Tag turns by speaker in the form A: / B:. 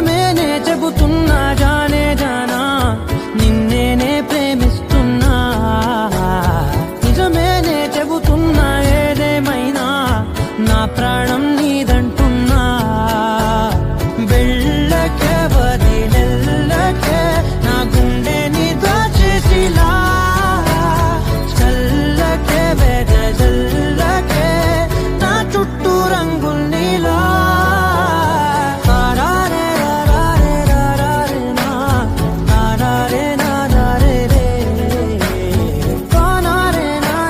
A: నిజమేనే చెబుతున్నా జానే జానా నిన్నేనే ప్రేమిస్తున్నా. నిజమేనే చెబుతున్నా ఏదేమైనా నా ప్రాణం నీదంటున్నా. వెళ్ళకే వదిలే